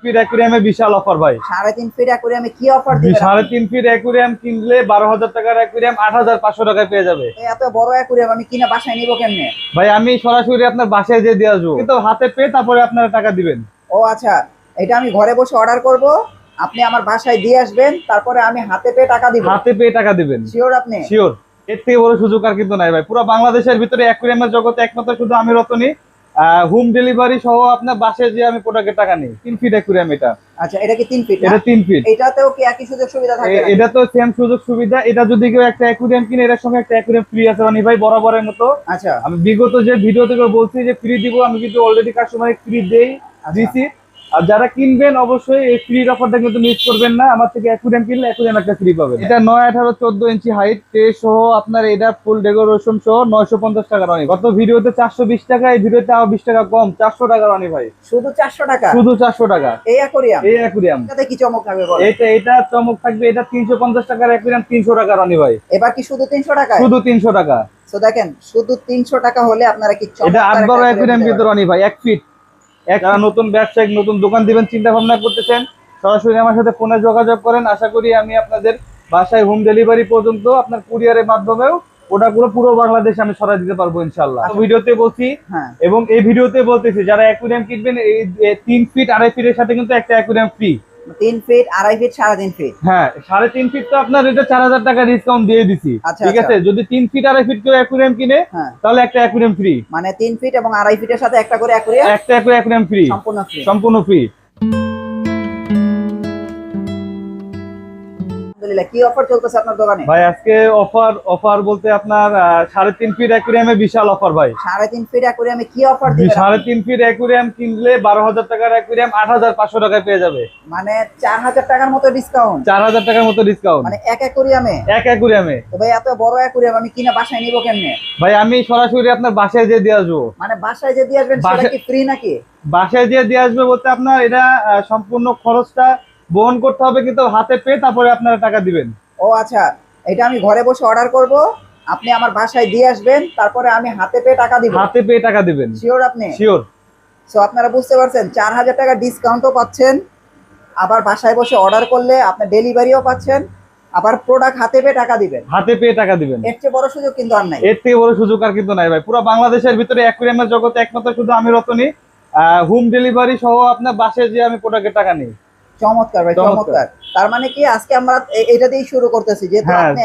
Fit অ্যাকুরিয়ামে বিশাল offer ভাই। সাড়ে তিন ফিট অ্যাকুরিয়ামে কি অফার দিবেন ফিট অ্যাকুরিয়াম কিনলে টাকার অ্যাকুরিয়াম টাকায় পেয়ে যাবে। এত বড় অ্যাকুরিয়াম আমি কিনা বাসায় নিব কেমনে? ভাই আমি সরাসরি আপনার বাসায় যেয়ে দিয়ে আসব। কিন্তু হাতে পেয়ে তারপরে আপনারা টাকা দিবেন। ও আচ্ছা এটা আমি ঘরে বসে অর্ডার করব। আপনি আমার বাসায় দিয়ে আসবেন তারপরে আমি হাতে পেয়ে টাকা দিব। হাতে পেয়ে টাকা দিবেন। শিওর আপনি? শিওর এর থেকে বড় সুযোগ আর কিন্তু নাই ভাই। পুরো বাংলাদেশের ভিতরে অ্যাকুরিয়ামের জগতে একমাত্র শুধু আমি রতনী হোম ডেলিভারি সহ আপনার বাসে যে আমি প্রোডাক্টের টাকা নেই তিন ফিট অ্যাকুরিয়াম এটা। আচ্ছা এটা কি তিন ফিট এটা তিন ফিট এটাতেও কি একই সুযোগ সুবিধা থাকে এটা তো সেম সুযোগ সুবিধা। এটা যদি কেউ একটা অ্যাকুরিয়াম কিনে এটার সঙ্গে একটা অ্যাকুরিয়াম ফ্রি আছে মানে ভাই বরাবরের মতো। আচ্ছা। আমি বিগত যে ভিডিও থেকে বলছি যে ফ্রি দিব আমি কিন্তু অলরেডি কাস্টমারে ফ্রি দেই আচ্ছা। দিছি আর যারা কিনবেন অবশ্যই এই ফ্রির অফারটা কিন্তু মিস করবেন না। আমার থেকে অ্যাকুরিয়াম কিনলে অ্যাকুরিয়াম একটা ফ্রি পাবেন। এটা নয় আঠারো চোদ্দ ইঞ্চি হাইট ট্রে সহ আপনার এটা ফুল ডেকোরেশন সহ নয়শো পঞ্চাশ টাকা রানি গত ভিডিওতে চারশো বিশ টাকা এই ভিডিওতে আরও বিশ টাকা কম চারশো টাকা রানি ভাই। শুধু চারশো টাকা? শুধু চারশো টাকা। এই অ্যাকুরিয়াম এই অ্যাকুরিয়াম এটাতে কি চমক থাকবে বল এটা এটা চমক থাকবে এটা তিনশো পঞ্চাশ টাকার অ্যাকুরিয়াম তিনশো টাকা রানি ভাই। এবার কি শুধু তিনশো টাকা শুধু তিনশো টাকা। তো দেখেন শুধু তিনশো টাকা হলে আপনারা কি এটা আট aquarium অ্যাকুরিয়াম নিতে কিন্তু পারবেন। ভাই এক ফিট যারা নতুন ব্যবসায়িক নতুন দোকান দিবেন চিন্তা ভাবনা করতেছেন সরাসরি আমার সাথে ফোনে যোগাযোগ করেন। আশা করি আমি আপনাদের বাসায় হোম ডেলিভারি পর্যন্ত আপনার কুরিয়ারের মাধ্যমেও ওটাগুলো পুরো বাংলাদেশে আমি সরাই দিতে পারব ইনশাল্লাহ আচ্ছা। ভিডিওতে বলছি হ্যাঁ। এবং এই ভিডিওতে বলতেছি যারা অ্যাকুরিয়াম কিনবেন এই এই তিন ফিট আড়াই ফিটের সাথে কিন্তু একটা অ্যাকুরিয়াম ফ্রি তিন ফিট আড়াই ফিট সাড়ে তিন ফিট হ্যাঁ সাড়ে তিন ফিট তো আপনার এটা চার হাজার টাকা ডিসকাউন্ট দিয়ে দিছি। আচ্ছা, ঠিক আচ্ছা। আছে? যদি তিন ফিট আড়াই ফিট কেউ অ্যাকুরিয়াম কিনে হ্যাঁ। তাহলে একটা অ্যাকুরিয়াম ফ্রি মানে তিন ফিট এবং আড়াই ফিটের সাথে একটা করে অ্যাকুরিয়াম একটা অ্যাকুরিয়াম ফ্রি সম্পূর্ণ ফ্রি সম্পূর্ণ ফ্রি আলহামদুলিল্লাহ কি অফার চলতেছে আপনার দোকানে? ভাই আজকে অফার অফার বলতে আপনার আহ, সাড়ে তিন ফিট অ্যাকুরিয়ামে বিশাল অফার ভাই। সাড়ে তিন ফিট অ্যাকুরিয়ামে কি অফার দিবেন ফিট অ্যাকুরিয়াম কিনলে বারো হাজার টাকার অ্যাকুরিয়াম আট হাজার পাঁচশো টাকায় পেয়ে যাবে। মানে টাকার মতো ডিসকাউন্ট টাকার মতো ডিসকাউন্ট মানে এক অ্যাকুরিয়ামে এক অ্যাকুরিয়ামে তো ভাই এত বড় অ্যাকুরিয়াম আমি কিনা বাসায় নিব কেমনে? ভাই আমি সরাসরি আপনার বাসায় যেয়ে দিয়ে আসব। মানে বাসায় যে দিয়ে আসবেন সেটা বাসায়- কি ফ্রি নাকি? বাসায় যেয়ে দিয়ে আসবে বলতে আপনার এটা সম্পূর্ণ খরচটা বহন করতে হবে কিন্তু হাতে পেয়ে তারপরে আপনারা টাকা দিবেন। ও আচ্ছা এটা আমি ঘরে বসে অর্ডার করব। আপনি আমার বাসায় দিয়ে আসবেন তারপরে আমি হাতে পেয়ে টাকা দিব। হাতে পেয়ে টাকা দিবেন। শিওর আপনি? শিওর সো আপনারা বুঝতে পারছেন চার হাজার টাকা ডিসকাউন্টও পাচ্ছেন। আবার বাসায় বসে অর্ডার করলে আপনি ডেলিভারিও পাচ্ছেন। আবার প্রোডাক্ট হাতে পেয়ে টাকা দিবেন। হাতে পেয়ে টাকা দিবেন। এর চেয়ে বড় সুযোগ কিন্তু আর নাই। এর থেকে বড় সুযোগ আর কিন্তু নাই ভাই। পুরো বাংলাদেশের ভিতরে অ্যাকুরিয়ামের জগতে একমাত্র শুধু আমি রতনী। হোম ডেলিভারি সহ আপনার বাসায় যে আমি প্রোডাক্টের টাকা নিই। চমৎকার ভাই চমৎকার। তার মানে কি আজকে আমরা এটা দিয়ে শুরু করতেছি যেহেতু হ্যাঁ, আপনি।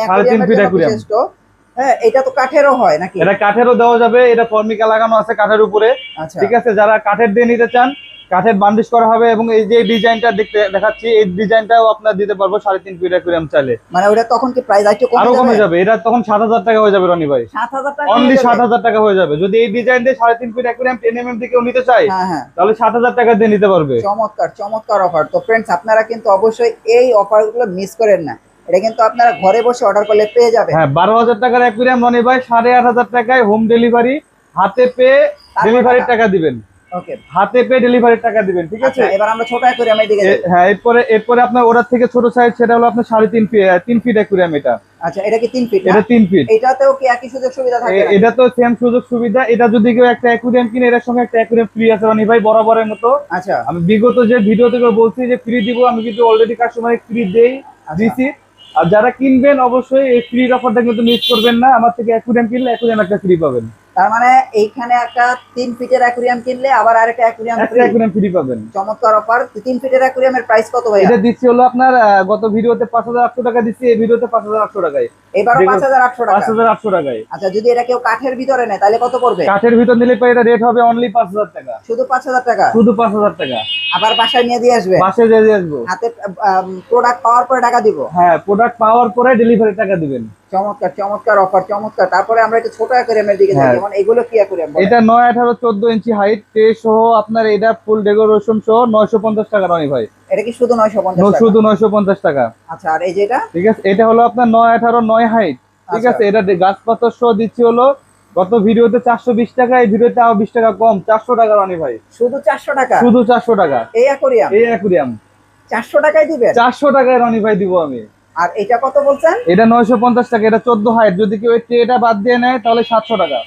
বিশিষ্ট, হ্যাঁ এটা তো কাঠেরও হয় নাকি? এটা কাঠেরও দেওয়া যাবে এটা ফর্মিকা লাগানো আছে কাঠের উপরে। আচ্ছা। ঠিক আছে যারা কাঠের দিয়ে নিতে চান কাঠের বান্ডিশ করা হবে এবং এই যে ডিজাইনটা দেখতে দেখাচ্ছি এই ডিজাইনটাও আপনার দিতে পারব সাড়ে তিন ফিট অ্যাকুরিয়াম চাইলে। মানে ওটা তখন কি প্রাইস একটু আরও কমে যাবে? এটা তখন সাত হাজার টাকা হয়ে যাবে রনি ভাই। সাত হাজার টাকা অনলি? সাত হাজার টাকা হয়ে যাবে। যদি এই ডিজাইন দিয়ে সাড়ে তিন feet aquarium ten M M থেকে নিতে চাই হ্যাঁ হ্যাঁ। তাহলে সাত হাজার টাকা দিয়ে নিতে পারবে। চমৎকার চমৎকার অফার তো ফ্রেন্ডস আপনারা কিন্তু অবশ্যই এই অফারগুলো মিস করেন না। এটা কিন্তু আপনারা ঘরে বসে অর্ডার করলে পেয়ে যাবেন। হ্যাঁ বারো হাজার টাকার অ্যাকুরিয়াম রনি ভাই সাড়ে আট হাজার টাকায় হোম ডেলিভারি হাতে পেয়ে ডেলিভারির। টাকা দিবেন। ওকে হাতে পেয়ে ডেলিভারির টাকা দিবেন ঠিক আছে? আচ্ছা এবার আমরা ছোট হ্যাঁ এরপরে এরপরে আপনার থেকে ছোট সাইজ সেটা হলো আপনার সাড়ে তিন ফিট তিন ফিট অ্যাকুরিয়াম এটা আচ্ছা এটা কি ফিট এটা ফিট এটাতেও কি একই সুযোগ সুবিধা থাকে এটা তো সেম সুযোগ সুবিধা এটা যদি কেউ একটা অ্যাকুরিয়াম কিনে সঙ্গে একটা অ্যাকুরিয়াম ফ্রি আছে রনি ভাই বরাবরের মতো। আচ্ছা। আমি বিগত যে ভিডিও থেকে বলছি যে ফ্রি দিব আমি কিন্তু অলরেডি কাস্টমারে ফ্রি দেই আচ্ছা। দিছি। আর যারা কিনবেন অবশ্যই এই ফ্রির অফারটা কিন্তু মিস করবেন না আমার থেকে অ্যাকুরিয়াম কিনলে অ্যাকুরিয়াম একটা ফ্রি পাবেন। তার মানে এইখানে একটা তিন ফিটের অ্যাকুরিয়াম কিনলে আবার আরেকটা অ্যাকুরিয়াম একটা অ্যাকুরিয়াম ফ্রি পাবেন। চমৎকার অফার তিন ফিটের অ্যাকুরিয়ামের প্রাইস কত ভাইয়া? এটা দিচ্ছি হলো আপনার গত ভিডিওতে পাঁচ হাজার আটশো টাকা দিচ্ছি এই ভিডিওতে পাঁচ হাজার আটশো টাকায়। হাজার আটশো টাকা। হাজার আটশো টাকায়। আচ্ছা যদি এটা কেউ কাঠের ভিতরে নেয় তাহলে কত পড়বে? কাঠের ভিতর নিলে পরে এটা রেট হবে অনলি পাঁচ হাজার টাকা। শুধু পাঁচ হাজার টাকা? শুধু পাঁচ হাজার টাকা। আবার বাসায় নিয়ে দিয়ে আসবে? বাসে যে দিয়ে আসব। হাতে প্রোডাক্ট পাওয়ার পরে টাকা দিব? হ্যাঁ প্রোডাক্ট পাওয়ার পরে ডেলিভারি টাকা দিবেন। চমৎকার চমৎকার অফার চমৎকার। তারপরে আমরা একটু ছোট অ্যাকুরিয়ামের দিকে যাই হ্যাঁ। যেমন এগুলো কি অ্যাকুরিয়াম এটা নয় আঠারো চোদ্দ ইঞ্চি হাইট ট্রে সহ আপনার এটা ফুল ডেকোরেশন সহ নয়শো পঞ্চাশ টাকা রনি ভাই। এটা কি শুধু নয়শো পঞ্চাশ ন- টাকা? শুধু নয়শো পঞ্চাশ টাকা। আচ্ছা আর এই যেটা ঠিক আছে এটা হলো আপনার নয় আঠারো নয় হাইট ঠিক আচ্ছা। আছে এটা গাছ পাতার সহ দিচ্ছি হলো গত ভিডিওতে চারশো বিশ টাকা এই ভিডিওতে আরও বিশ টাকা কম চারশো টাকা রনি ভাই। শুধু চারশো টাকা? শুধু চারশো টাকা। এই অ্যাকুরিয়াম এই অ্যাকুরিয়াম চারশো টাকায় দিবেন? চারশো টাকায় রনি ভাই দিব আমি। আর এটা কত বলছেন? এটা নয়শো পঞ্চাশ টাকা এটা চোদ্দ হাইট। যদি কেউ ট্রেটা বাদ দিয়ে নেয় তাহলে সাতশো টাকা।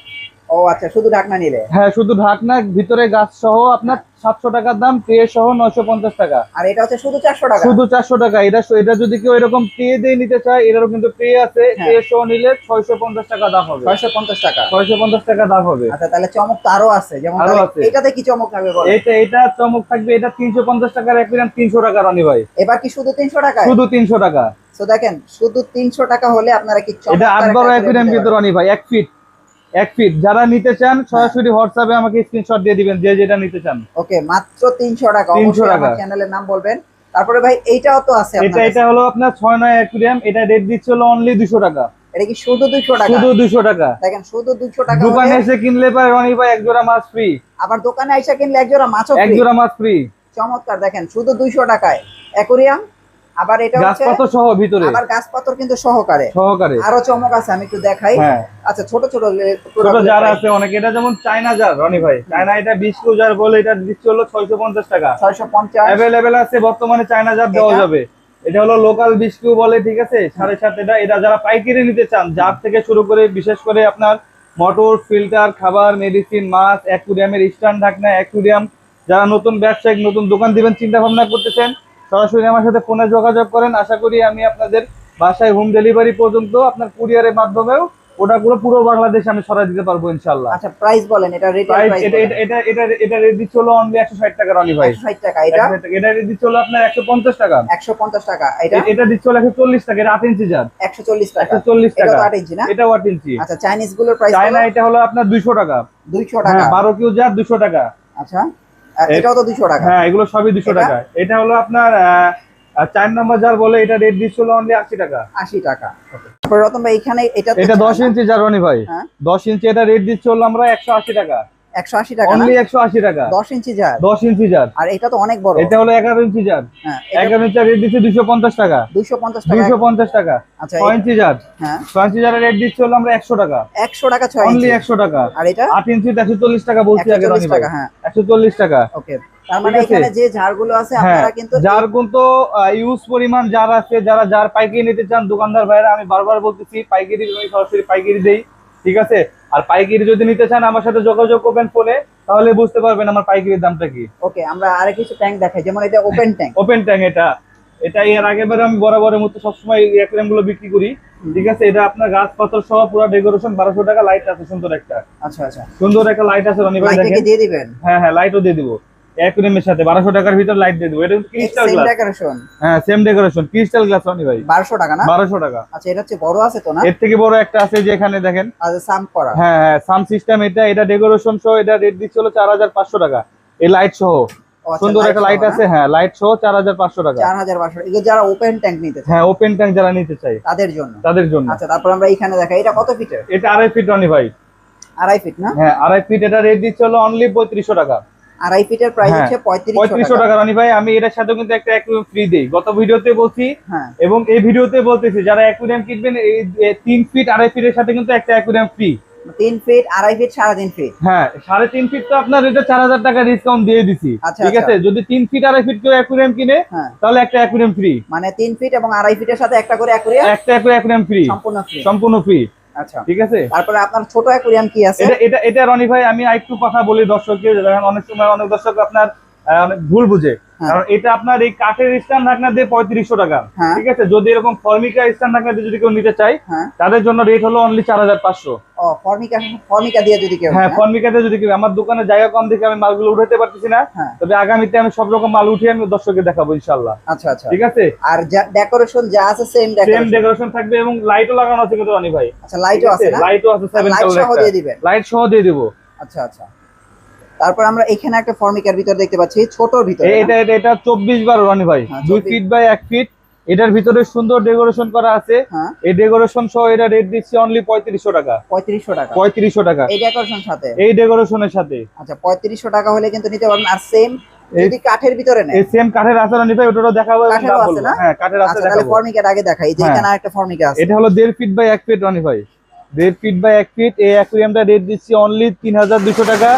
ও আচ্ছা শুধু ঢাকনা নিলে? হ্যাঁ শুধু ঢাকনা ভিতরে গাছ সহ আপনার সাতশো টাকার দাম ট্রে সহ নয়শো পঞ্চাশ টাকা। আর এটা হচ্ছে শুধু চারশো টাকা? শুধু চারশো টাকা। এটা এটা যদি কেউ এরকম ট্রে দিয়ে নিতে চায় এটারও কিন্তু ট্রে আছে। হ্যাঁ। ট্রে সহ নিলে ছয়শো পঞ্চাশ টাকা দাম হবে। ছয়শো পঞ্চাশ টাকা। ছয়শো পঞ্চাশ টাকা দাম হবে। আচ্ছা তাহলে চমক তো আরও আছে। যেমন। এটাতে কি চমক থাকবে বলো এটা এটা চমক থাকবে এটা তিনশো পঞ্চাশ টাকার অ্যাকুরিয়াম তিনশো টাকা রনি ভাই এবার কি শুধু তিনশো টাকা শুধু তিনশো টাকা। তো দেখেন শুধু তিনশো টাকা হলে আপনারা কি এটা চমৎকার আট একটা বারো অ্যাকুরিয়াম কিন্তু রনি ভাই এক ফিট এক ফিট। যারা নিতে চান সরাসরি হোয়াটসঅ্যাপে আমাকে স্ক্রিনশট দিয়ে দিবেন যে যেটা নিতে চান। ওকে মাত্র তিনশো টাকা। 300 অবশ্যই টাকা। চ্যানেলের নাম বলবেন। তারপরে ভাই এইটাও তো আছে এটা এটা হলো আপনার ছয় নয় অ্যাকুরিয়াম এটা রেট দিচ্ছে হলো অনলি দুশো টাকা। এটা কি শুধু দুইশো টাকা? শুধু দুশো টাকা। দেখেন শুধু দুইশো টাকা দোকানে এসে কিনলে পারে রনি ভাই এক জোড়া মাছ ফ্রি আবার দোকানে আইসা কিনলে এক জোড়া মাছও ফ্রি এক জোড়া মাছ ফ্রি চমৎকার দেখেন শুধু দুইশো টাকায়। অ্যাকুরিয়াম আবার এটা হচ্ছে গাছপাতা সহ ভিতরে। আবার গাছ পাথর কিন্তু সহকারে। সহকারে। আরও চমক আছে আমি একটু দেখাই। হ্যাঁ। আচ্ছা ছোট ছোট ছোট জার আছে অনেক। এটা যেমন চায়না জার রনি ভাই। চায়না এটা বিশ কিলো জার বলে এটা দিচ্ছে হলো ছয়শো পঞ্চাশ টাকা। ছয়শো পঞ্চাশ। অ্যাভেলেবেল আছে বর্তমানে চায়না জার দেওয়া যাবে। এটা হলো লোকাল বিস্কিউ বলে ঠিক আছে? সাড়ে সাত এটা। এটা যারা পাইকারি নিতে চান জার থেকে শুরু করে বিশেষ করে আপনার মোটর ফিল্টার খাবার মেডিসিন মাছ অ্যাকুরিয়ামের স্ট্যান্ড ঢাকনা অ্যাকুরিয়াম যারা নতুন ব্যবসায়িক নতুন দোকান দিবেন চিন্তা ভাবনা করতেছেন সরাসরি আমার সাথে ফোনে যোগাযোগ করেন। আশা করি আমি আপনাদের বাসায় হোম ডেলিভারি পর্যন্ত আপনার কুরিয়ারের মাধ্যমেও ওটাগুলো পুরো বাংলাদেশে আমি সরাই দিতে পারব ইনশাল্লাহ আচ্ছা প্রাইস বলেন এটা রিটেল প্রাইস এটা এটা এটা এটা এটা রেট অনলি একশো ষাট টাকা রনি ভাই। 160 টাকা এটা? 160। এটা রেট দিচ্ছে হলো আপনার একশো পঞ্চাশ টাকা। 150 টাকা এটা? এটা একশো চল্লিশ টাকা এটা আট ইঞ্চি জার 140 টাকা। একশো চল্লিশ এটা টাকা। তো 8 ইঞ্চি না? এটা আট ইঞ্চি। আচ্ছা চাইনিজগুলোর প্রাইস চায়না এটা হলো আপনার দুইশো টাকা। 200 টাকা। হ্যাঁ বারো কিউ জার দুশো টাকা। আচ্ছা। এটাও তো 200 টাকা হ্যাঁ এগুলো সবই দুশো এটা? টাকা এটা হলো আপনার চার নম্বর জার বলে এটা রেট দিচ্ছে অনলি আশি টাকা 80 টাকা তারপর রতন ভাই এখানে এটা এটা দশ চায়না। ইঞ্চি জার ভাই হ্যাঁ। দশ ইঞ্চি এটা রেট দিচ্ছে হলো আমরা একশো আশি টাকা 180 টাকা অনলি টাকা। 10 ইঞ্চি জার। ইঞ্চি জার। আর এটা তো অনেক বড়। এটা হলো এগারো ইঞ্চি জার। হ্যাঁ ইঞ্চি রেট দিচ্ছে দুশো পঞ্চাশ টাকা। 250 টাকা। দুশো পঞ্চাশ টাকা। আচ্ছা ইঞ্চি জার। হ্যাঁ। ইঞ্চি জারের রেট দিচ্ছে হলো আমরা একশো টাকা। 100 টাকা 6 অনলি ইঞ্চি। একশো টাকা। আর এটা? ইঞ্চি একশো চল্লিশ টাকা বলছি আগে 140 টাকা হ্যাঁ। টাকা। ওকে। তার মানে এখানে যে ঝাড়গুলো আছে আপনারা কিন্তু যার কিন্তু ইউজ পরিমাণ যার আছে যারা যার পাইকারি নিতে চান দোকানদার ভাইরা আমি বারবার বলতেছি পাইকারি আমি সরাসরি পাইকারি দেই। ঠিক আছে? আর পাইকারি যদি নিতে চান আমার সাথে যোগাযোগ করবেন ফোনে তাহলে বুঝতে পারবেন আমার পাইকারির দামটা কি। ওকে আমরা আরেক কিছু ট্যাঙ্ক দেখাই যেমন এটা ওপেন ট্যাঙ্ক ওপেন ট্যাঙ্ক এটা। এটা এর আগেবারে আমি বরাবরের মতো সবসময় এই অ্যাকুয়ারিয়ামগুলো বিক্রি করি। ঠিক আছে এটা আপনার গাছ পাথর সহ পুরো ডেকোরেশন বারোশো টাকা লাইট আছে সুন্দর একটা। আচ্ছা আচ্ছা। সুন্দর একটা লাইট আছে রনি ভাই দেখেন। দিয়ে দিবেন? হ্যাঁ হ্যাঁ লাইটও দিয়ে দিবো। অ্যাকুয়ারিয়ামের সাথে বারোশো টাকার ভিতর লাইট দিয়ে দিবো। এটা ক্রিস্টাল গ্লাস ডেকোরেশন হ্যাঁ same decoration crystal glass Roni ভাই। 1200 টাকা না? বারোশো টাকা। আচ্ছা এটা হচ্ছে বড় আছে তো না? এর থেকে বড় একটা আছে যে এখানে দেখেন। আচ্ছা সাম করা। হ্যাঁ হ্যাঁ সাম সিস্টেম এটা এটা ডেকোরেশন সহ এটা রেট দিচ্ছে হলো চার হাজার পাঁচশো টাকা। এই লাইট সহ। আচ্ছা, সুন্দর একটা লাইট আছে হ্যাঁ লাইট সহ চার হাজার পাঁচশো টাকা। 4500 এগুলো যারা ওপেন ট্যাঙ্ক নিতে চায়। হ্যাঁ ওপেন ট্যাঙ্ক যারা নিতে চাই তাদের জন্য। তাদের জন্য। আচ্ছা তারপর আমরা এখানে দেখাই। এটা কত ফিটের এটা আড়াই ফিট রনি ভাই। আড়াই ফিট না? হ্যাঁ আড়াই ফিট এটা রেট দিচ্ছে হলো অনলি পঁয়ত্রিশশো টাকা। আড়াই ফিটের প্রাইস হ্যাঁ, হচ্ছে পঁয়ত্রিশশো টাকা। টাকা ভাই আমি এটার সাথে কিন্তু একটা অ্যাকুয়ারিয়াম ফ্রি দিই। গত ভিডিওতে বলছি হ্যাঁ। এবং এই ভিডিওতে বলতেছি যারা অ্যাকুয়ারিয়াম কিনবেন এই তিন ফিট আড়াই ফিটের সাথে কিন্তু একটা অ্যাকুয়ারিয়াম ফ্রি 3 ফিট আড়াই ফিট সাড়ে তিন ফিট হ্যাঁ সাড়ে তিন ফিট তো আপনার এটা চার হাজার টাকা ডিসকাউন্ট দিয়ে দিছি। আচ্ছা, ঠিক আছে? আচ্ছা। যদি তিন ফিট আড়াই ফিট কেউ অ্যাকুয়ারিয়াম কিনে হ্যাঁ। তাহলে একটা অ্যাকুয়ারিয়াম ফ্রি মানে 3 ফিট এবং আড়াই ফিটের সাথে একটা করে অ্যাকুরিয়াম একটা ফ্রি সম্পূর্ণ ফ্রি সম্পূর্ণ ফ্রি আচ্ছা। ঠিক আছে? তারপরে আপনার ছোট অ্যাকোয়ারিয়াম কি আছে? এটা এটা এটা রনি ভাই আমি আরেকটু কথা বলি দর্শককে দেখেন অনেক সময় অনেক দর্শক আপনার অনেক ভুল বুঝে। হ্যাঁ। কারণ এটা আপনার এই কাঠের স্ট্যান্ড ঢাকনা দিয়ে পঁয়ত্রিশশো টাকা। হ্যাঁ। ঠিক আছে? যদি এরকম ফর্মিকা স্ট্যান্ড ঢাকনা দিয়ে যদি কেউ নিতে চায় হ্যাঁ। তাদের জন্য রেট হলো অনলি চার হাজার পাঁচশো। ফর্মিকা ফর্মিকা দিয়ে যদি কেউ হ্যাঁ নেয়, ফর্মিকাতে যদি কেউ আমার দোকানে জায়গা কম দেখে আমি মালগুলো উঠাতে পারতেছি না। হ্যাঁ। তবে আগামীতে আমি সব রকম মাল উঠিয়ে আমি দর্শককে দেখাবো ইনশাল্লাহ আচ্ছা আচ্ছা। ঠিক আছে? আর ডেকোরেশন যা আছে সেম সেম ডেকোরেশন ডেকোরেশন থাকবে এবং লাইটও লাগানো আছে কিন্তু রনি ভাই। আচ্ছা লাইটও আছে না? লাইটও আছে সেভেন লাইট সহ দিয়ে দিবেন। লাইট সহ দিয়ে দেবো। আচ্ছা আচ্ছা। তারপর আমরা এখানে একটা ফর্মিকার ভিতর দেখতে পাচ্ছি ছোটর ভিতরে এটা এটা এটা চব্বিশ বারো রনি ভাই। হ্যাঁ, দুই ফিট বাই এক ফিট এটার ভিতরে সুন্দর ডেকোরেশন করা আছে। হ্যাঁ। এই ডেকোরেশন সহ এটা রেট দিচ্ছি অনলি পঁয়ত্রিশশো টাকা। পঁয়ত্রিশশো টাকা। পঁয়ত্রিশশো টাকা। এই ডেকোরেশন সাথে? এই ডেকোরেশনের সাথে। আচ্ছা পঁয়ত্রিশশো টাকা হলে কিন্তু নিতে পারবেন। আর সেম যদি কাঠের ভিতরে নেয় এই সেম কাঠের দেখাবো আছে না? হ্যাঁ কাঠের আছে আচ্ছা দেখাবো। আগে দেখাই। যে হ্যাঁ। এখানে আরেকটা ফর্মিকা আছে। এটা হলো দেড় ফিট বাই ফিট রনি ভাই। দেড় ফিট বাই ফিট এই অ্যাকুরিয়ামটা রেট দিচ্ছি অনলি তিন হাজার দুশো টাকা।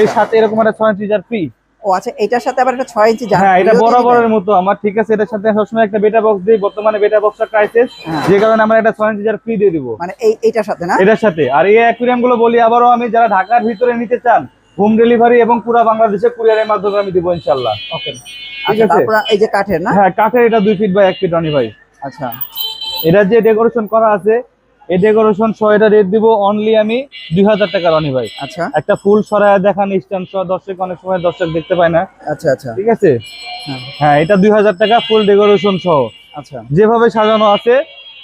এর সাথে এরকম একটা ছয় ইঞ্চি ফ্রি ও আচ্ছা এটার সাথে আবার একটা ইঞ্চি জার হ্যাঁ এটা খুলেও দিয়ে বরাবরের মতো। আমার ঠিক আছে এটার সাথে সবসময় একটা বেটা বক্স দিই বর্তমানে বেটা বক্সটা ক্রাইসিস হ্যাঁ। যে কারণে আমরা একটা ছয় ইঞ্চি জার ফ্রি দিয়ে দিব। মানে এই এইটার সাথে না? এটার সাথে। আর এই অ্যাকুরিয়ামগুলো বলি আমি যারা ঢাকার ভিতরে নিতে চান হোম ডেলিভারি এবং পুরো বাংলাদেশে কুরিয়ারের মাধ্যমে আমি দিব ইনশাল্লাহ ওকে আচ্ছা তারপর এই যে কাঠের না? হ্যাঁ কাঠের এটা দুই ফিট বাই এক ফিট রনি ভাই। আচ্ছা। এটা যে ডেকোরেশন করা আছে এই ডেকোরেশন সহ এটা রেট দিব অনলি আমি দুই হাজার টাকা রনি ভাই। আচ্ছা। একটা ফুল সরায় দেখান স্ট্যান্ড সহ দর্শক অনেক সময় দর্শক দেখতে পায় না। আচ্ছা আচ্ছা। ঠিক আছে? হ্যাঁ। হ্যাঁ এটা দুই হাজার টাকা ফুল ডেকোরেশন সহ। আচ্ছা। যেভাবে সাজানো আছে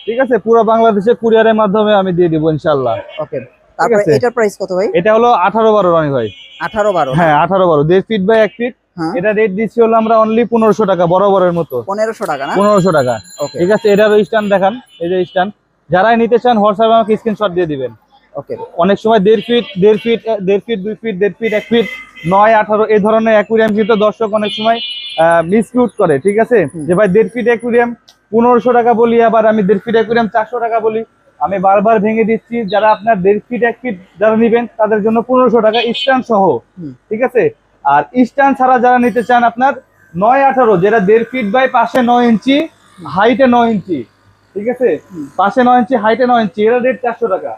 ঠিক আছে? পুরো বাংলাদেশে কুরিয়ারের মাধ্যমে আমি দিয়ে দিব ইনশাল্লাহ ওকে তারপরে এটার প্রাইস কত ভাই? এটা হলো আঠারো বারো রনি ভাই। আঠারো বারো। হ্যাঁ আঠারো বারো। দেড় ফিট বাই এক ফিট হ্যাঁ। এটা রেট দিচ্ছি হলো আমরা অনলি পনেরোশো টাকা বরাবরের মতো। পনেরোশো টাকা না? পনেরোশো টাকা। ওকে ঠিক আছে? এটারও স্ট্যান্ড দেখান। এই যে স্ট্যান্ড যারাই নিতে চান হোয়াটসঅ্যাপে আমাকে স্ক্রিনশট দিয়ে দিবেন। ওকে। অনেক সময় দেড় ফিট দেড় ফিট দেড় ফিট দুই ফিট দেড় ফিট এক ফিট নয় আঠারো এই ধরনের অ্যাকুরিয়াম কিন্তু দর্শক অনেক সময় মিসকিউট করে ঠিক আছে? যে ভাই দেড় ফিট অ্যাকুরিয়াম পনেরোশো টাকা বলি আবার আমি দেড় ফিট অ্যাকুরিয়াম চারশো টাকা বলি। আমি বারবার ভেঙে দিচ্ছি যারা আপনার দেড় ফিট এক ফিট যারা নিবেন তাদের জন্য পনেরোশো টাকা স্ট্যান্ড সহ ঠিক আছে? আর স্ট্যান্ড ছাড়া যারা নিতে চান আপনার নয় আঠারো যেটা দেড় ফিট বাই পাশে নয় ইঞ্চি হাইটে নয় ইঞ্চি ঠিক আছে? পাশে নয় ইঞ্চি হাইটে নয় ইঞ্চি এরা রেট চারশো টাকা।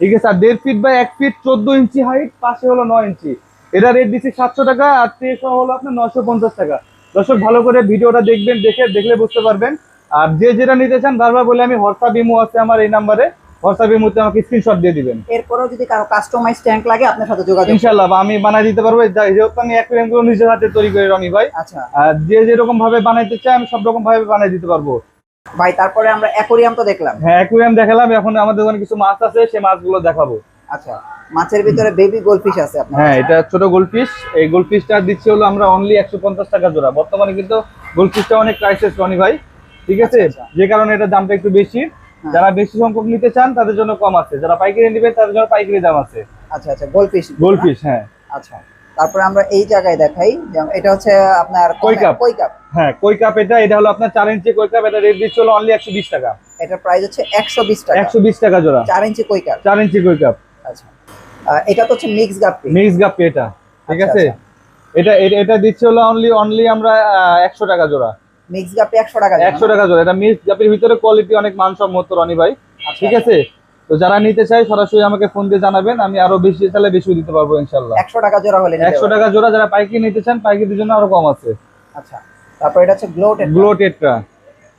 ঠিক আছে? আর দেড় ফিট বাই এক ফিট চোদ্দ ইঞ্চি হাইট পাশে হলো নয় ইঞ্চি। এটা রেট দিচ্ছি সাতশো টাকা আর ট্রে হলো আপনার নশো পঞ্চাশ টাকা। দর্শক ভালো করে ভিডিওটা দেখবেন দেখে দেখলে বুঝতে পারবেন। আর যে যেটা নিতে চান বারবার বলে আমি হোয়াটসঅ্যাপ ইমো আছে আমার এই নাম্বারে হোয়াটসঅ্যাপ ইমোতে আমাকে স্ক্রিনশট দিয়ে দিবেন। এরপরেও যদি কারও কাস্টমাইজ ট্যাঙ্ক লাগে আপনার সাথে যোগাযোগ ইনশাল্লাহ আমি বানাই দিতে পারব। যা- যেহেতু আমি অ্যাকুরিয়ামগুলো নিজের হাতে তৈরি করি রনি ভাই। আচ্ছা। আর যে যেরকম ভাবে বানাইতে চাই আমি সব রকম ভাবে বানাই দিতে পারব। ভাই তারপরে আমরা অ্যাকোরিয়াম তো দেখলাম। হ্যাঁ অ্যাকুরিয়াম দেখালাম। এখন আমাদের ওখানে কিছু মাছ আছে সেই মাছগুলো দেখাবো। আচ্ছা মাছের ভিতরে বেবি গোলফিশ আছে আপনার হ্যাঁ এটা ছোট গোলফিশ এই গোলফিশটা দিচ্ছি হলো আমরা অনলি একশো পঞ্চাশ টাকা জোড়া। বর্তমানে কিন্তু গোলফিশটা অনেক প্রাইসেস রনি ভাই। ঠিক আছে? আচ্ছা, আচ্ছা। যে কারণে এটার দামটা একটু বেশি। হ্যাঁ। যারা বেশি সংখ্যক নিতে চান তাদের জন্য কম আছে। যারা পাইকারি নেবেন তাদের জন্য পাইকারি দাম আছে। আচ্ছা আচ্ছা গোলফিশ গোলফিশ হ্যাঁ। আচ্ছা। তারপরে আমরা এই জায়গায় দেখাই এটা হচ্ছে আপনার কই কাপ। কই কাপ? হ্যাঁ কই কাপ এটা এটা হলো আপনার চার ইঞ্চি কই কাপ এটা রেট দিচ্ছে হলো অনলি একশো বিশ টাকা। এটা প্রাইস হচ্ছে একশো বিশ টাকা। একশো বিশ টাকা জোড়া। চার ইঞ্চি কই কাপ? চার ইঞ্চি কই কাপ। আচ্ছা। এটা তো হচ্ছে মিক্স গাপ্পি মিক্স গাপ্পি এটা ঠিক আচ্ছা, আছে? এটা এটা- এটা দিচ্ছে হলো অনলি অনলি আমরা একশো টাকা জোড়া। মিক্স গাপ্পি একশো টাকা দাম, একশো না? টাকা জোড়া। এটা মিক্স গাপির ভিতরে কোয়ালিটি অনেক মানসম্মত রনি ভাই। আচ্ছা, ঠিক আছে? তো যারা নিতে চাই সরাসরি আমাকে ফোন দিয়ে জানাবেন আমি আরও বেশি চাইলে বেশি দিতে পারব ইনশাল্লাহ একশো টাকা জোড়া হলে একশো। টাকা জোড়া যারা পাইকারি নিতে চান পাইকারির জন্য আরও কম আছে। আচ্ছা তারপর এটা হচ্ছে গ্লো টেট্রা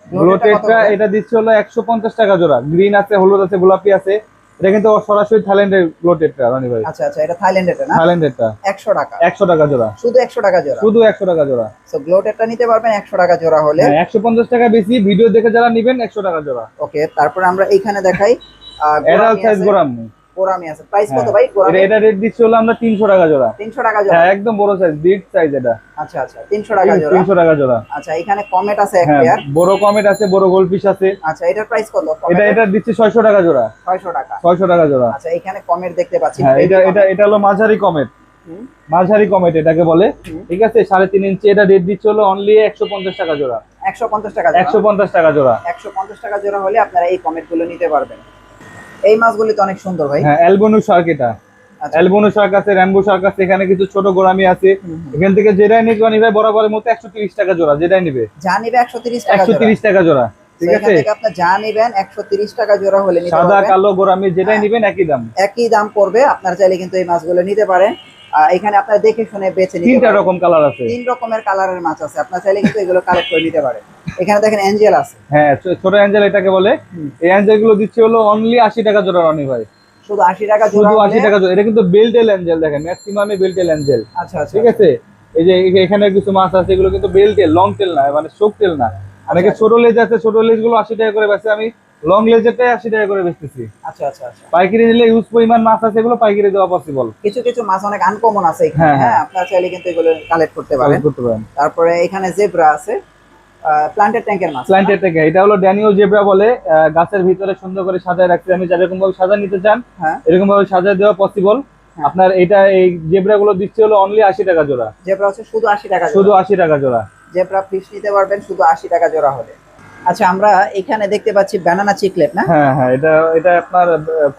গ্লো টেট্রা এটা দিচ্ছে হলো একশো পঞ্চাশ টাকা জোড়া। গ্রিন আছে হলুদ আছে গোলাপি আছে। এটা কিন্তু সরাসরি থাইল্যান্ডের গ্লো টেট্রা রনি ভাই। আচ্ছা আচ্ছা এটা থাইল্যান্ডের না? থাইল্যান্ডেরটা একশো টাকা। একশো টাকা জোড়া। শুধু একশো টাকা জোড়া? শুধু একশো টাকা জোড়া। তো গ্লোটেডটা নিতে পারবেন একশো টাকা জোড়া হলে। হ্যাঁ একশো পঞ্চাশ টাকা বেশি ভিডিও দেখে যারা নিবেন একশো টাকা জোড়া। ওকে তারপর আমরা এইখানে দেখাই। এডাল সাইজ গোরাম গোরামি আছে। প্রাইস কত হ্যাঁ। ভাই গোরামি এটা রেট দিচ্ছে হলো আমরা তিনশো টাকা জোড়া। তিনশো টাকা জোড়া। হ্যাঁ একদম বড় সাইজ বিগ সাইজ এটা। আচ্ছা আচ্ছা তিনশো টাকা জোড়া। তিনশো টাকা জোড়া। আচ্ছা এখানে কমেট আছে এক হ্যাঁ পেয়ার বড় কমেট আছে বড় গোলফিশ আছে। আচ্ছা এটার প্রাইস কত? এটা এটা দিচ্ছে ছয়শো টাকা জোড়া। ছয়শো টাকা। ছয়শো টাকা জোড়া। আচ্ছা এখানে কমেট দেখতে পাচ্ছি। এটা এটা এটা হলো মাঝারি কমেট। মাঝারি কমেট এটাকে বলে। ঠিক আছে সাড়ে তিন ইঞ্চি এটা রেট দিচ্ছে হলো অনলি একশো পঞ্চাশ টাকা জোড়া। একশো পঞ্চাশ টাকা একশো পঞ্চাশ টাকা জোড়া। একশো পঞ্চাশ টাকা জোড়া হলে আপনারা এই কমেটগুলো নিতে পারবেন। এই মাছগুলি তো অনেক সুন্দর ভাই। হ্যাঁ অ্যালবোনো শার্ক এটা। আচ্ছা। শার্ক আছে র্যাম্বো শার্ক আছে এখানে কিছু ছোট গোড়ামি আছে। এখান থেকে যেটাই নিবে নিবে বরাবরের মতো একশো তিরিশ টাকা জোড়া যেটাই নিবে। যা নিবে একশো তিরিশ টাকা একশো জোড়া তিরিশ টাকা জোড়া ঠিক আছে? আপনি যা নিবেন একশো তিরিশ টাকা জোড়া হলে নিতে সাদা কালো গোড়ামি যেটাই নেবেন নিবেন একই দাম। একই দাম করবে আপনারা চাইলে কিন্তু এই মাছগুলো নিতে পারেন। এখানে আপনারা দেখে শুনে বেছে নিতে তিনটা রকম কালার আছে। তিন রকমের কালারের মাছ আছে। আপনার চাইলে কিন্তু এগুলো কালেক্ট করে নিতে পারেন। এখানে দেখেন এঞ্জেল আছে। হ্যাঁ ছোট অ্যাঞ্জেল এটাকে বলে। এই অ্যাঞ্জেলগুলো দিচ্ছে হলো অনলি আশি টাকা জোড়া রনি ভাই। শুধু আশি টাকা জোড়া শুধু হলে- আশি টাকা জোড়া। এটা কিন্তু বেল্টেল অ্যাঞ্জেল দেখেন। ম্যাক্সিমামে বেল্টেল অ্যাঞ্জেল। আচ্ছা আচ্ছা। ঠিক আছে? এই যে এখানে কিছু মাছ আছে এগুলো কিন্তু বেল্টেল লং টেল না মানে শোক টেল না। অনেকে আচ্ছা। ছোট লেজ আছে ছোট লেজগুলো আশি টাকা করে বেচে আমি লং লেজেরটাই আশি টাকা করে বেচতেছি। আচ্ছা আচ্ছা আচ্ছা। পাইকারি নিলে ইউজ পরিমাণ মাছ আছে এগুলো পাইকারি দেওয়া পসিবল কিছু কিছু মাছ অনেক আনকমন আছে এখানে হ্যাঁ, হ্যাঁ। আপনারা চাইলে কিন্তু এগুলো কালেক্ট করতে পারেন। করতে পারেন। তারপরে এখানে জেব্রা আছে প্লান্টেড ট্যাঙ্কের মাছ। প্ল্যান্টের থেকে এটা হলো ড্যানিও জেব্রা বলে গাছের ভিতরে সুন্দর করে সাজায় রাখছি। আমি যেরকম ভাবে সাজা নিতে চান হ্যাঁ। এরকম ভাবে সাজায় দেওয়া পসিবল হ্যাঁ। আপনার এটা এই জেব্রা গুলো দিচ্ছে হলো অনলি আশি টাকা জোড়া। জেব্রা হচ্ছে শুধু আশি টাকা শুধু জোড়া আশি টাকা জোড়া। জেব্রা ফিশ নিতে পারবেন শুধু আশি টাকা জোড়া হলে। আচ্ছা আমরা এখানে দেখতে পাচ্ছি ব্যানানা চিকলেট না? হ্যাঁ হ্যাঁ এটা এটা আপনার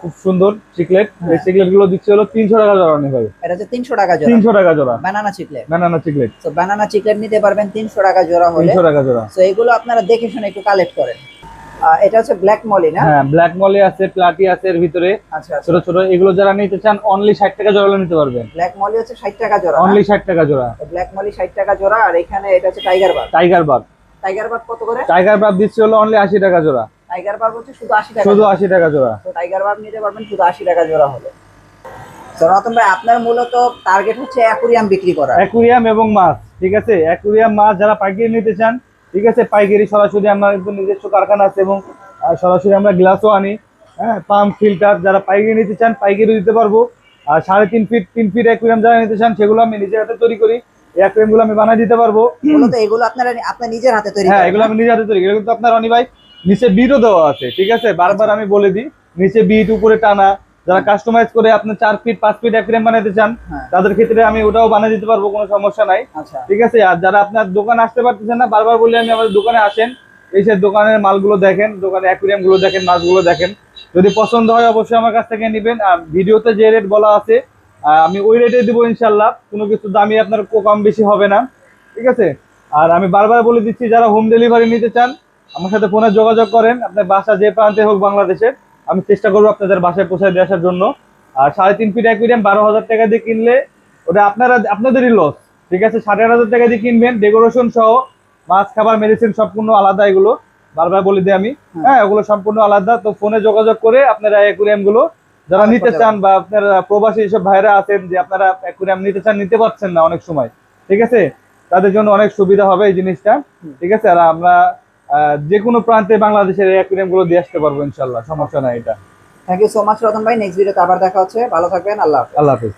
খুব সুন্দর চিকলেট এই হ্যাঁ। চিকলেটগুলো দিচ্ছে হলো তিনশো টাকা জোড়া অনেক ভাই। এটা হচ্ছে তিনশো টাকা জোড়া। তিনশো টাকা জোড়া। ব্যানানা চিকলেট ব্যানানা চিকলেট তো ব্যানানা চিকলেট নিতে পারবেন তিনশো টাকা জোড়া হলে। তিনশো টাকা জোড়া। তো এগুলো আপনারা দেখে শুনে একটু কালেক্ট করেন। এটা হচ্ছে ব্ল্যাক মলি না? হ্যাঁ ব্ল্যাক মলি আছে প্লাটি আছে এর ভিতরে। আচ্ছা আচ্ছা। ছোট ছোট এগুলো যারা নিতে চান অনলি ষাট টাকা জোড়া নিতে পারবেন। ব্ল্যাক মলি হচ্ছে ষাট টাকা জোড়া অনলি ষাট টাকা জোড়া। ব্ল্যাক মলি ষাট টাকা জোড়া আর এখানে এটা হচ্ছে tiger bag tiger bag tiger bag কত করে? টাইগার বাগ দিচ্ছে হলো অনলি আশি টাকা জোড়া। টাইগার বাগ হচ্ছে শুধু আশি টাকা শুধু জোড়া। আশি টাকা জোড়া। তো টাইগার বাগ নিতে পারবেন শুধু আশি টাকা জোড়া হলে। তো রতন ভাই আপনার মূলত টার্গেট হচ্ছে অ্যাকুরিয়াম বিক্রি করা অ্যাকুরিয়াম এবং মাছ ঠিক আছে? অ্যাকুরিয়াম মাছ যারা পাইকারি নিতে চান ঠিক আছে? পাইকারি সরাসরি আমরা কিন্তু নিজস্ব কারখানা আছে এবং সরাসরি আমরা গ্লাসও আনি। হ্যাঁ পাম্প ফিল্টার যারা পাইকারি নিতে চান পাইকারি দিতে পারব। আর সাড়ে তিন ফিট তিন ফিট অ্যাকুরিয়াম যারা নিতে চান সেগুলো আমি নিজের হাতে তৈরি করি। এই আমি বানিয়ে দিতে পারব। এগুলো আপনারা আপনার নিজের হাতে তৈরি হ্যাঁ এগুলো আমি নিজের হাতে তৈরি এগুলো কিন্তু আপনার অনি ভাই নিচে বিটও দেওয়া আছে ঠিক আছে? বারবার আমি বলে দিই নিচে বিট উপরে টানা। যারা কাস্টমাইজ করে আপনি চার ফিট পাঁচ ফিট অ্যাকুরিয়াম বানাতে চান হ্যাঁ। তাদের ক্ষেত্রে আমি ওটাও বানিয়ে দিতে পারব কোনো সমস্যা নাই। আচ্ছা। ঠিক আছে? আর যারা আপনার দোকানে আসতে পারতেছেন না বারবার বললে আমি আমাদের দোকানে আসেন। এসে দোকানের মালগুলো দেখেন দোকানের অ্যাকুরিয়ামগুলো দেখেন মাছগুলো দেখেন। যদি পছন্দ হয় অবশ্যই আমার কাছ থেকে নেবেন। আর ভিডিওতে যে রেট বলা আছে আমি ওই রেটে দিব ইনশাল্লাহ কোনো কিছু দামি আপনার কম বেশি হবে না। ঠিক আছে? আর আমি বারবার বলে দিচ্ছি যারা হোম ডেলিভারি নিতে চান আমার সাথে ফোনে যোগাযোগ করেন। আপনার বাসা যে প্রান্তে হোক বাংলাদেশের আমি চেষ্টা করব আপনাদের বাসায় পৌঁছায় দিয়ে আসার জন্য। আর সাড়ে তিন ফিট অ্যাকুরিয়াম বারো হাজার টাকা দিয়ে কিনলে ওটা আপনারা আপনাদেরই লস ঠিক আছে? সাড়ে আট হাজার টাকা দিয়ে কিনবেন। ডেকোরেশন সহ মাছ খাবার মেডিসিন সম্পূর্ণ আলাদা এগুলো। বারবার বলে দিই আমি। হ্যাঁ। হ্যাঁ ওগুলো সম্পূর্ণ আলাদা। তো ফোনে যোগাযোগ করে আপনারা অ্যাকুরিয়ামগুলো যারা নিতে চান বা আপনারা প্রবাসী এসব ভাইরা আছেন যে আপনারা অ্যাকুরিয়াম নিতে চান নিতে পারছেন না অনেক সময় ঠিক আছে? তাদের জন্য অনেক সুবিধা হবে এই জিনিসটা ঠিক আছে? আর আমরা আহ, যে কোনো প্রান্তে বাংলাদেশের অ্যাকুরিয়ামগুলো দিয়ে আসতে পারব ইনশাল্লাহ সমস্যা নাই এটা। Thank you so much Ratan ভাই। নেক্সট ভিডিওতে আবার দেখা হচ্ছে। ভালো থাকবেন। আল্লাহ হাফেজ। আল্লাহ হাফিজ।